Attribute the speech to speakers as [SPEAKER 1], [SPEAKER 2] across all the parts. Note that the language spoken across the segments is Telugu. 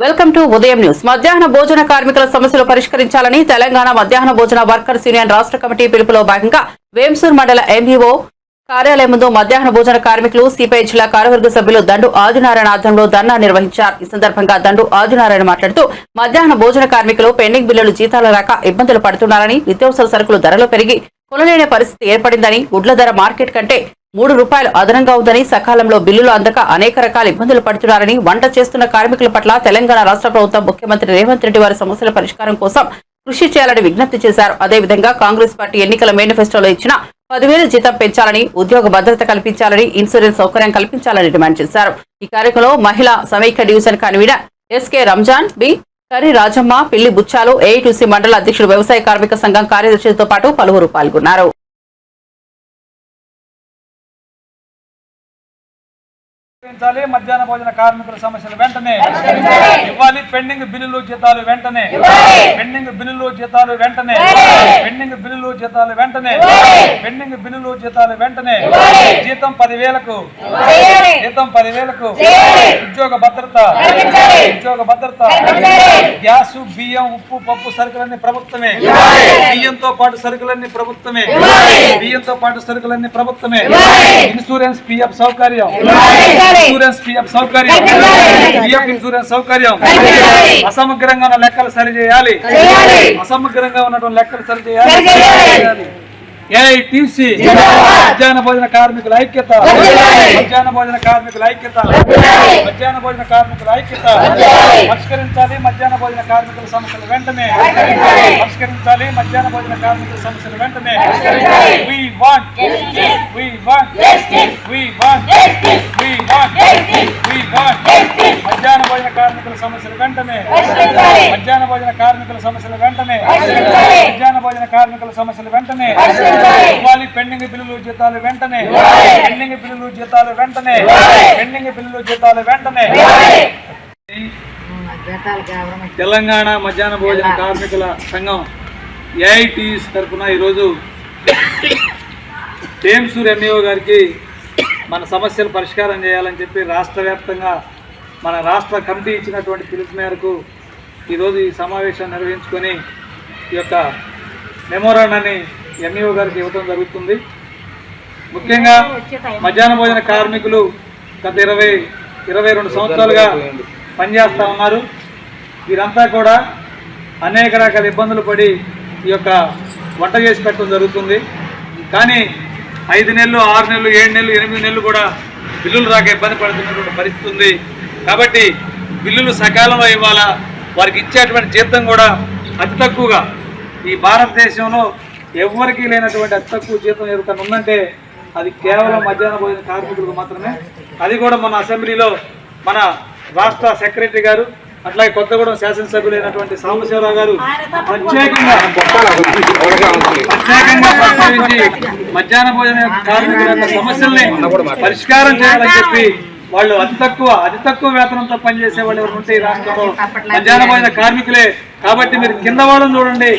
[SPEAKER 1] వెల్కమ్ టు ఉదయం న్యూస్. మధ్యాహ్న భోజన కార్మికుల సమస్యలు పరిష్కరించాలని తెలంగాణ మధ్యాహ్న భోజన వర్కర్స్ యూనియన్ రాష్ట్ర కమిటీ పిలుపులో భాగంగా వేంసూర్ మండల ఎంఈఓ కార్యాలయం ముందు మధ్యాహ్న భోజన కార్మికులు సిపిఐ జిల్లా కార్యవర్గ సభ్యులు దండు ఆదినారాయణ ఆధ్వర్యంలో ధర్నా నిర్వహించారు. ఈ సందర్భంగా దండు ఆదినారాయణ మాట్లాడుతూ మధ్యాహ్న భోజన కార్మికులు పెండింగ్ బిల్లులు జీతాలు రాక ఇబ్బందులు పడుతున్నారని నిత్యావసర సరుకులు ధరలు పెరిగి కొనలేని పరిస్థితి ఏర్పడిందని గుడ్ల ధర మార్కెట్ కంటే మూడు రూపాయలు అదనంగా ఉందని సకాలంలో బిల్లులు అందక అనేక రకాల ఇబ్బందులు పడుతున్నారని వంట చేస్తున్న కార్మికుల పట్ల తెలంగాణ రాష్ట్ర ప్రభుత్వం ముఖ్యమంత్రి రేవంత్ రెడ్డి వారి సమస్యల పరిష్కారం కోసం కృషి చేయాలని విజ్ఞప్తి చేశారు. అదేవిధంగా కాంగ్రెస్ పార్టీ ఎన్నికల మేనిఫెస్టోలో ఇచ్చిన పదివేల జీతం పెంచాలని ఉద్యోగ భద్రత కల్పించాలని ఇన్సూరెన్స్ సౌకర్యం కల్పించాలని డిమాండ్ చేశారు. ఈ కార్యక్రమంలో మహిళా సమైక్య division convener SK Ramzan B. కరి రాజమ్మ పిల్లి బుచ్చాలు ఏఐటీసీ మండల అధ్యక్షుడు వ్యవసాయ కార్మిక సంఘం కార్యదర్శితో పాటు పలువురు పాల్గొన్నారు.
[SPEAKER 2] పరిష్కరించాలి మధ్యాహ్న భోజన కార్మికుల సమస్యలు వెంటనే ఇవ్వాలి. పెండింగ్ బిల్లులు జీతాలు వెంటనే పెండింగ్ బిల్లులు జీతాలు వెంటనే పెండింగ్ బిల్లులు జీతాలు వెంటనే పెండింగ్ బిల్లులు జీతాలు వెంటనే జీతం పదివేలకు జీతం పదివేలకు ఉద్యోగ భద్రత ఉద్యోగ భద్రత గ్యాస్ బియ్యం ఉప్పు పప్పు సరుకులన్నీ ప్రభుత్వమే బియ్యంతో పాటు సరుకులన్నీ ప్రభుత్వమే బియ్యంతో పాటు సరుకులన్నీ ప్రభుత్వమే ఇన్సూరెన్స్ పిఎఫ్ సౌకర్యం ఇన్సూరెన్స్ పిఎఫ్ సౌకర్యం పిఎఫ్ ఇన్సూరెన్స్ సౌకర్యం అసమగ్రంగా ఉన్న లెక్కలు సరిచేయాలి. అసమగ్రంగా ఉన్నటువంటి లెక్కలు సరిచేయాలి. ఏఐటీసీ మధ్యాహ్న భోజన కార్మికుల ఐక్యత. మధ్యాహ్న భోజన కార్మికుల ఐక్యత. మధ్యాహ్న భోజన కార్మికుల ఐక్యత. పరిష్కరించాలి మధ్యాహ్న భోజన కార్మికుల సమస్యలు వెంటనే. పరిష్కరించాలి. మధ్యాహ్న భోజన కార్మికుల సమస్యలు వెంటనే. we want. We want. We want we want we want మధ్యాహ్న భోజన కార్మికుల సమస్యలు వెంటనే మధ్యాహ్న భోజన కార్మికుల సమస్యలు వెంటనే మధ్యాహ్న భోజన కార్మికుల సమస్యలు వెంటనే ఇవ్వాలి పెండింగ్ బిల్లులు జీతాలు వెంటనే పెండింగ్ బిల్లులు జీతాలు వెంటనే పెండింగ్ బిల్లులు జీతాలు వెంటనే తెలంగాణ మధ్యాహ్న భోజన కార్మికుల సంఘం ఏఐటీస్ తరఫున ఈరోజు టేమ్సూర్ ఎంఈఓ గారికి మన సమస్యలు పరిష్కారం చేయాలని చెప్పి రాష్ట్ర వ్యాప్తంగా మన రాష్ట్ర కమిటీ ఇచ్చినటువంటి పిలుపు మేరకు ఈరోజు ఈ సమావేశం నిర్వహించుకొని ఈ యొక్క మెమోరాండాన్ని ఎంఈఓ గారికి ఇవ్వడం జరుగుతుంది. ముఖ్యంగా మధ్యాహ్న భోజన కార్మికులు గత ఇరవై ఇరవై రెండు సంవత్సరాలుగా పనిచేస్తూ ఉన్నారు. వీరంతా కూడా అనేక రకాల ఇబ్బందులు పడి ఈ యొక్క వంట చేసి పెట్టడం జరుగుతుంది. కానీ ఐదు నెలలు ఆరు నెలలు ఏడు నెలలు ఎనిమిది నెలలు కూడా బిల్లులు రాక ఇబ్బంది పడుతున్నటువంటి పరిస్థితి ఉంది. కాబట్టి బిల్లులు సకాలంలో ఇవ్వాలా? వారికి ఇచ్చేటువంటి జీతం కూడా అతి తక్కువగా. ఈ భారతదేశంలో ఎవరికీ లేనటువంటి అతి తక్కువ జీతం ఎవరికైనా ఉందంటే అది కేవలం మధ్యాహ్న భోజన కార్మికులకు మాత్రమే. అది కూడా మన అసెంబ్లీలో మన రాష్ట్ర సెక్రటరీ గారు అట్లాగే కొత్తగూడెం శాసనసభ్యులైనటువంటి సాంబశివరావు గారు ప్రత్యేకంగా ప్రత్యేకంగా ప్రస్తావించి మధ్యాహ్న భోజన కార్మికుల యొక్క సమస్యల్ని పరిష్కారం చేయాలని చెప్పి వాళ్ళు అతి తక్కువ అతి తక్కువ వేతనంతో పనిచేసే వాళ్ళు ఎవరు ఉంటే ఈ రాష్ట్రంలో మధ్యాహ్న భోజన కార్మికులే. కాబట్టి మీరు కింద వాళ్ళని చూడండి.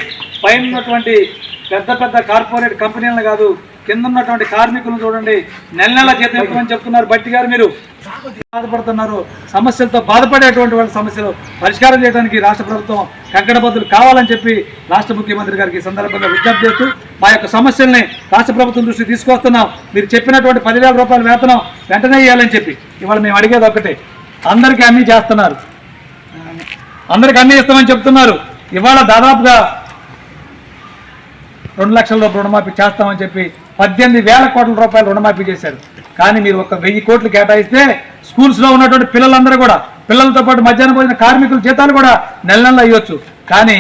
[SPEAKER 2] పైన ఉన్నటువంటి పెద్ద పెద్ద కార్పొరేట్ కంపెనీలను కాదు కింద ఉన్నటువంటి కార్మికులను చూడండి. నెల నెల జీతం ఇవ్వమని చెప్తున్నారు బట్టి గారు మీరు. బాధపడుతున్నారు. సమస్యలతో బాధపడేటువంటి వాళ్ళ సమస్యలు పరిష్కారం చేయడానికి రాష్ట్ర ప్రభుత్వం కంకణబద్దులు కావాలని చెప్పి రాష్ట్ర ముఖ్యమంత్రి గారికి సందర్భంగా విజ్ఞప్తి చేస్తూ మా యొక్క సమస్యల్ని రాష్ట్ర ప్రభుత్వం దృష్టికి తీసుకొస్తున్నాం. మీరు చెప్పినటువంటి పదివేల రూపాయల వేతనం వెంటనే ఇవ్వాలని చెప్పి ఇవాళ మేము అడిగేది ఒకటే అందరికీ అన్నీ చేస్తున్నారు. అందరికి అన్నీ ఇస్తామని చెప్తున్నారు. ఇవాళ దాదాపుగా రెండు లక్షల రూపాయలు రుణమాఫీ చేస్తామని చెప్పి పద్దెనిమిది వేల కోట్ల రూపాయలు రుణమాఫీ చేశారు. కానీ మీరు ఒక వెయ్యి కోట్లు కేటాయిస్తే స్కూల్స్లో ఉన్నటువంటి పిల్లలందరూ కూడా పిల్లలతో పాటు మధ్యాహ్నం భోజన కార్మికుల జీతాలు కూడా నెల నెల అయ్యొచ్చు. కానీ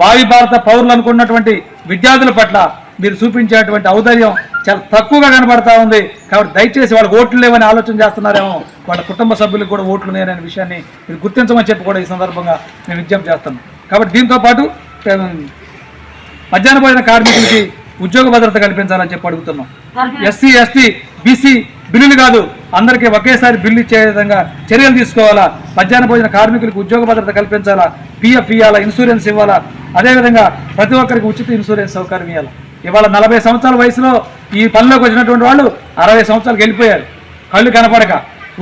[SPEAKER 2] భావి భారత పౌరులు అనుకున్నటువంటి విద్యార్థుల పట్ల మీరు చూపించేటువంటి ఔదార్యం చాలా తక్కువగా కనబడతా ఉంది. కాబట్టి దయచేసి వాళ్ళకి ఓట్లు లేవని ఆలోచన చేస్తున్నారేమో వాళ్ళ కుటుంబ సభ్యులకు కూడా ఓట్లు లేరనే విషయాన్ని మీరు గుర్తించమని చెప్పి కూడా ఈ సందర్భంగా మేము విజ్ఞప్తి చేస్తాం కాబట్టి దీంతో పాటు మధ్యాహ్న భోజన కార్మికులకి ఉద్యోగ భద్రత కల్పించాలని చెప్పి అడుగుతున్నాం. ఎస్సీ ఎస్టీ బీసీ బిల్లులు కాదు. అందరికీ ఒకేసారి బిల్లు ఇచ్చే విధంగా చర్యలు తీసుకోవాలా? మధ్యాహ్న భోజన కార్మికులకు ఉద్యోగ భద్రత కల్పించాలా? పిఎఫ్ ఇవ్వాలా ఇన్సూరెన్స్ ఇవ్వాలా? అదేవిధంగా ప్రతి ఒక్కరికి ఉచిత ఇన్సూరెన్స్ సౌకర్యం ఇవ్వాలి ఇవాళ నలభై సంవత్సరాల వయసులో ఈ పనిలోకి వచ్చినటువంటి వాళ్ళు అరవై సంవత్సరాలకు వెళ్ళిపోయారు. కళ్ళు కనపడక.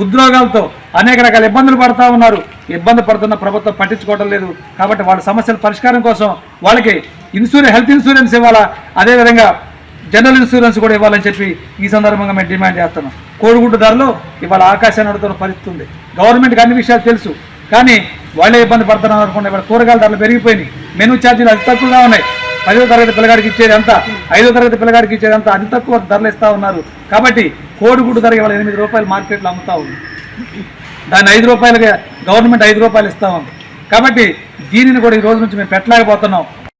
[SPEAKER 2] ఉద్యోగాలతో అనేక రకాల ఇబ్బందులు పడతా ఉన్నారు. ఇబ్బంది పడుతున్న ప్రభుత్వం పట్టించుకోవడం లేదు. కాబట్టి వాళ్ళ సమస్యల పరిష్కారం కోసం వాళ్ళకి ఇన్సూరెన్స్ హెల్త్ ఇన్సూరెన్స్ ఇవ్వాలా? అదేవిధంగా జనరల్ ఇన్సూరెన్స్ కూడా ఇవ్వాలని చెప్పి ఈ సందర్భంగా మేము డిమాండ్ చేస్తున్నాం. కోడిగుడ్డు ధరలో ఇవాళ ఆకాశాన్ని అడుగుతున్న పరిస్థితి ఉంది. గవర్నమెంట్కి అన్ని విషయాలు తెలుసు. కానీ వాళ్ళే ఇబ్బంది పడుతున్నారు అనుకుంటే ఇవాళ కూరగాయల ధరలు పెరిగిపోయినాయి. మెనూ ఛార్జీలు అతి తక్కువగా ఉన్నాయి. పదో తరగతి పిల్లగాడికి ఇచ్చేది అంత ఐదో తరగతి పిల్లగాడికి ఇచ్చేది అంత అతి తక్కువ ధరలు ఇస్తా ఉన్నారు. కాబట్టి కోడిగుడ్డు ధర ఇవాళ ఎనిమిది రూపాయలు మార్కెట్లో అమ్ముతా ఉంది. దాన్ని ఐదు రూపాయలుగా గవర్నమెంట్ ఐదు రూపాయలు ఇస్తా ఉంది. కాబట్టి దీనిని కూడా ఈ రోజు నుంచి మేము పెట్టలేకపోతున్నాం.